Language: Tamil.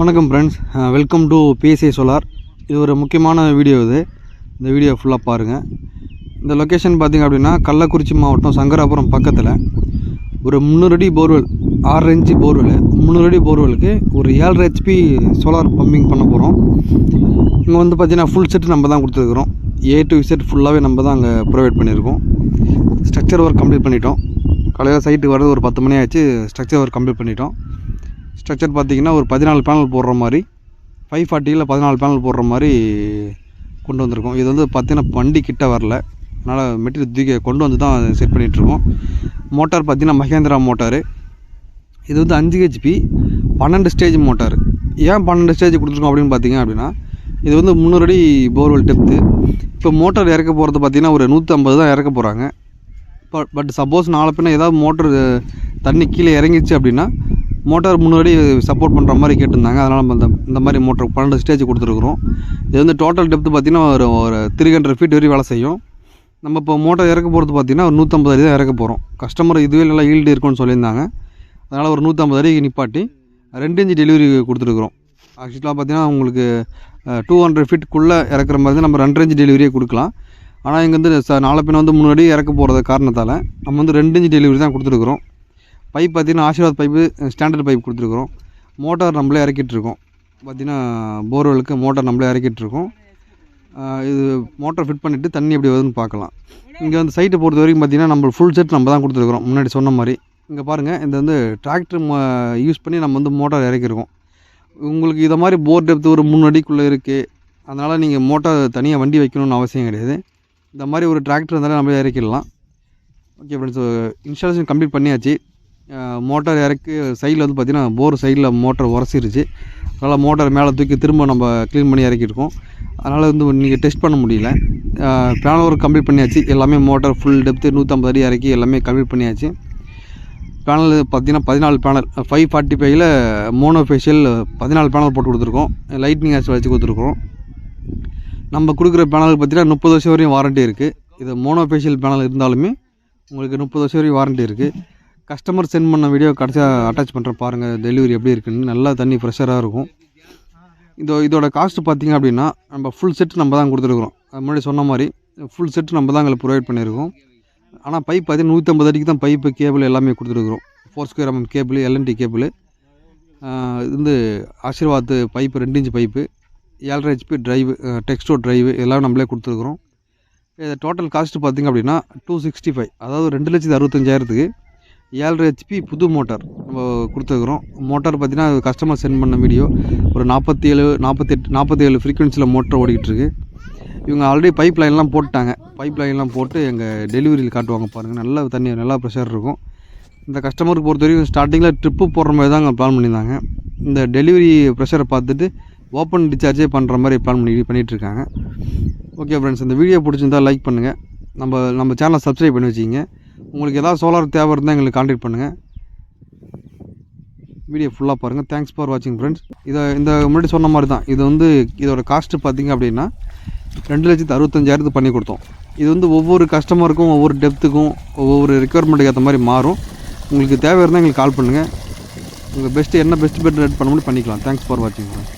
வணக்கம் friends welcome to PSI solar இது ஒரு முக்கியமான வீடியோ இது. இந்த வீடியோ ஃபுல்லாக பாருங்கள் இந்த லொக்கேஷன் பார்த்திங்க அப்படின்னா கள்ளக்குறிச்சி மாவட்டம் சங்கராபுரம் பக்கத்தில் ஒரு முந்நூறு அடி போர்வெல் ஆறு இன்ச்சு போர்வெல் முந்நூறு அடி போர்வெலுக்கு ஒரு ஏழரை ஹெச்பி சோலார் பம்பிங் பண்ண போகிறோம் இங்கே வந்து பார்த்திங்கன்னா ஃபுல் செட்டு நம்ம தான் கொடுத்துருக்குறோம். ஏ டு செட் ஃபுல்லாகவே நம்ம தான் அங்கே ப்ரொவைட் பண்ணியிருக்கோம். ஸ்ட்ரக்சர் ஒர்க் கம்ப்ளீட் பண்ணிட்டோம். காலையில் சைட்டுக்கு வர்றது ஒரு பத்து மணி ஆச்சு ஸ்ட்ரக்சர் ஒர்க் கம்ப்ளீட் பண்ணிட்டோம். ஸ்ட்ரக்சர் பார்த்திங்கன்னா ஒரு பதினாலு பேனல் போடுற மாதிரி ஃபைவ் ஃபார்ட்டியில் பதினாலு பேனல் போடுற மாதிரி கொண்டு வந்திருக்கோம். இது வந்து பார்த்திங்கன்னா வண்டி கிட்ட வரல. அதனால் மெட்டீரியல் தூக்கி கொண்டு வந்து தான் செட் பண்ணிகிட்ருக்கோம் மோட்டார் பார்த்தீங்கன்னா மகேந்திரா மோட்டாரு. இது வந்து அஞ்சு ஹெச்பி பன்னெண்டு ஸ்டேஜ் மோட்டார். ஏன் பன்னெண்டு ஸ்டேஜ் கொடுத்துருக்கோம் அப்படின்னு பார்த்தீங்க அப்படின்னா இது வந்து முந்நூறு அடி போர்வெல் டெப்த்து இப்போ மோட்டார் இறக்க போகிறது பார்த்தீங்கன்னா ஒரு நூற்றம்பது தான் இறக்க போகிறாங்க பட் பட் சப்போஸ் நாளை பின்ன ஏதாவது மோட்டர் தண்ணி கீழே இறங்கிச்சு அப்படின்னா மோட்டார் முன்னாடி சப்போர்ட் பண்ணுற மாதிரி கேட்டிருந்தாங்க. அதனால் நம்ம இந்த இந்த மாதிரி மோட்டர் பன்னெண்டு ஸ்டேஜ் கொடுத்துருக்குறோம். இது வந்து டோட்டல் டெப்த்து பார்த்திங்கன்னா ஒரு ஒரு த்ரீ ஹண்ட்ரட் ஃபீட் வரையும் வேலை செய்யும். நம்ம இப்போ மோட்டார் இறக்க போகிறது பார்த்திங்கன்னா ஒரு நூற்றம்பது அடி தான் இறக்க போகிறோம் கஸ்டமர் இதுவே நல்லா ஈல்டு இருக்கும்னு சொல்லியிருந்தாங்க. அதனால் ஒரு நூற்றம்பது அடிக்கு நிப்பாட்டி ரெண்டு இன்ச்சு டெலிவரி கொடுத்துருக்குறோம். ஆக்சுவலாக பார்த்திங்கன்னா உங்களுக்கு டூ ஹண்ட்ரட் ஃபீட்டுக்குள்ளே இறக்குற மாதிரி தான் நம்ம ரெண்டு இன்ச்சு டெலிவரியே கொடுக்கலாம். ஆனால் இங்கே வந்து ச நாளை பின்ன வந்து முன்னாடி இறக்க போகிறது காரணத்தால் நம்ம வந்து ரெண்டு இன்ச்சு டெலிவரி தான் கொடுத்துருக்குறோம். பைப் பார்த்திங்கன்னா ஆசீர்வாத் பைப்பு ஸ்டாண்டர்ட் பைப் கொடுத்துருக்குறோம். மோட்டார் நம்மளே இறக்கிட்டுருக்கோம் பார்த்திங்கன்னா போர்வெலுக்கு மோட்டார் நம்மளே இறக்கிட்டுருக்கோம் இது மோட்டார் ஃபிட் பண்ணிவிட்டு தண்ணி எப்படி வருதுன்னு பார்க்கலாம். இங்கே வந்து சைட்டை பொறுத்த வரைக்கும் பார்த்திங்கன்னா நம்ம ஃபுல் செட் நம்ம தான் கொடுத்துருக்குறோம். முன்னாடி சொன்ன மாதிரி. இங்கே பாருங்கள் இந்த வந்து டிராக்டர் யூஸ் பண்ணி நம்ம வந்து மோட்டார் இறக்கிருக்கோம். உங்களுக்கு இதை மாதிரி போர் டெப்த் ஒரு மூணு அடிக்குள்ளே இருக்குது அதனால் நீங்கள் மோட்டார் தனியாக வண்டி வைக்கணும்னு அவசியம் கிடையாது. இந்த மாதிரி ஒரு டிராக்டர் இருந்தாலும் நம்ம இறக்கிடலாம். ஓகே ஃப்ரெண்ட்ஸ் இன்ஸ்டாலேஷன் கம்ப்ளீட் பண்ணியாச்சு. மோட்டார் இறக்கி சைடில் வந்து பார்த்திங்கன்னா போர் சைடில் மோட்டார் உரசிருச்சு. அதனால் மோட்டார் மேலே தூக்கி திரும்ப நம்ம க்ளீன் பண்ணி இறக்கியிருக்கோம் அதனால் வந்து நீங்கள் டெஸ்ட் பண்ண முடியல. பேனல் ஒர்க் கம்ப்ளீட் பண்ணியாச்சு. எல்லாமே மோட்டார் ஃபுல் டெப்த்து நூற்றம்பது அடி இறக்கி எல்லாமே கம்ப்ளீட் பண்ணியாச்சு. பேனல் பார்த்தீங்கன்னா பதினாலு பேனல் ஃபைவ் ஃபார்ட்டி ஃபைவ்ல மோனோ ஃபேஷியல் பதினாலு பேனல் போட்டு கொடுத்துருக்கோம். லைட்னிங் ஆஸ் வச்சு கொடுத்துருக்கோம். நம்ம கொடுக்குற பேனல் பார்த்தீங்கன்னா முப்பது வருஷம் வரையும் வாரண்ட்டி இருக்குது இது மோனோஃபேஷியல் பேனல் இருந்தாலுமே உங்களுக்கு முப்பது வருஷம் வரையும் வாரண்ட்டி இருக்குது கஸ்டமர் சென்ட் பண்ண வீடியோ கடைசியாக அட்டாச் பண்ணுற பாருங்கள் டெலிவரி எப்படி இருக்குன்னு. நல்லா தண்ணி ஃப்ரெஷராக இருக்கும். இதோ இதோட காஸ்ட்டு பார்த்தீங்க அப்படின்னா நம்ம ஃபுல் செட் நம்ம தான் கொடுத்துருக்குறோம். அது முன்னாடி சொன்ன மாதிரி ஃபுல் செட் நம்ம தான் எங்களுக்கு ப்ரொவைட் பண்ணியிருக்கோம் ஆனால் பைப் பார்த்தீங்கன்னா நூற்றம்பது அடிக்கு தான் பைப்பு கேபிள் எல்லாமே கொடுத்துருக்குறோம். Four square MM cable L and T cable இது வந்து ஆசீர்வாத் பைப்பு ரெண்டு இன்ச்சு பைப்பு ஏழரை ஹெச்பி ட்ரைவு டெக்ஸ்டோ ட்ரைவு எல்லாம் நம்மளே கொடுத்துருக்குறோம். இது டோட்டல் காஸ்ட் பார்த்திங்க அப்படின்னா டூ சிக்ஸ்டி ஃபைவ் அதாவது ரெண்டு லட்சத்து அறுபத்தஞ்சாயிரத்துக்கு ஏழரை ஹெச்பி புது மோட்டார் நம்ம கொடுத்துருக்குறோம். மோட்டார் பார்த்தீங்கன்னா கஸ்டமர் சென்ட் பண்ண வீடியோ ஒரு நாற்பத்தி ஏழு நாற்பத்தெட்டு நாற்பத்தி ஏழு ஃப்ரீக்வன்சியில் மோட்டர் ஓடிக்கிட்டுருக்கு. இவங்க ஆல்ரெடி பைப் லைன்லாம் போட்டாங்க பைப் லைன்லாம் போட்டு எங்கள் டெலிவரியில் காட்டுவாங்க பாருங்கள் நல்ல தண்ணி நல்லா ப்ரெஷர் இருக்கும். இந்த கஸ்டமருக்கு பொறுத்த வரைக்கும் ஸ்டார்டிங்கில் ட்ரிப்பு போடுற மாதிரி தான் அங்கே பிளான் பண்ணியிருந்தாங்க. இந்த டெலிவரி ப்ரெஷரை பார்த்துட்டு ஓப்பன் டிசார்ஜே பண்ணுற மாதிரி பிளான் பண்ணி பண்ணிகிட்ருக்காங்க ஓகே ஃப்ரெண்ட்ஸ் இந்த வீடியோ பிடிச்சிருந்தா லைக் பண்ணுங்கள் நம்ம நம்ம சேனலை சப்ஸ்கிரைப் பண்ணி வச்சிங்க உங்களுக்கு ஏதாவது சோலார் தேவை இருந்தால் எங்களுக்கு காண்டாக்ட் பண்ணுங்கள் வீடியோ ஃபுல்லாக பாருங்கள் தேங்க்ஸ் ஃபார் வாட்சிங் ஃப்ரெண்ட்ஸ் இதை இந்த முன்னாடி சொன்ன மாதிரி தான். இது வந்து இதோட காஸ்ட்டு பார்த்தீங்க அப்படின்னா ரெண்டு லட்சத்து அறுபத்தஞ்சாயிரத்து பண்ணி கொடுத்தோம். இது வந்து ஒவ்வொரு கஸ்டமருக்கும் ஒவ்வொரு டெப்த்துக்கும் ஒவ்வொரு ரெக்குயர்மெண்ட்டுக்கு ஏற்ற மாதிரி மாறும். உங்களுக்கு தேவை இருந்தால் எங்களுக்கு கால் பண்ணுங்கள் உங்கள் பெஸ்ட்டு என்ன பெஸ்ட் பெட் ரெட் பண்ண முடியும் பண்ணிக்கலாம். தேங்க்ஸ் ஃபார் வாட்சிங் ஃப்ரெண்ட்ஸ்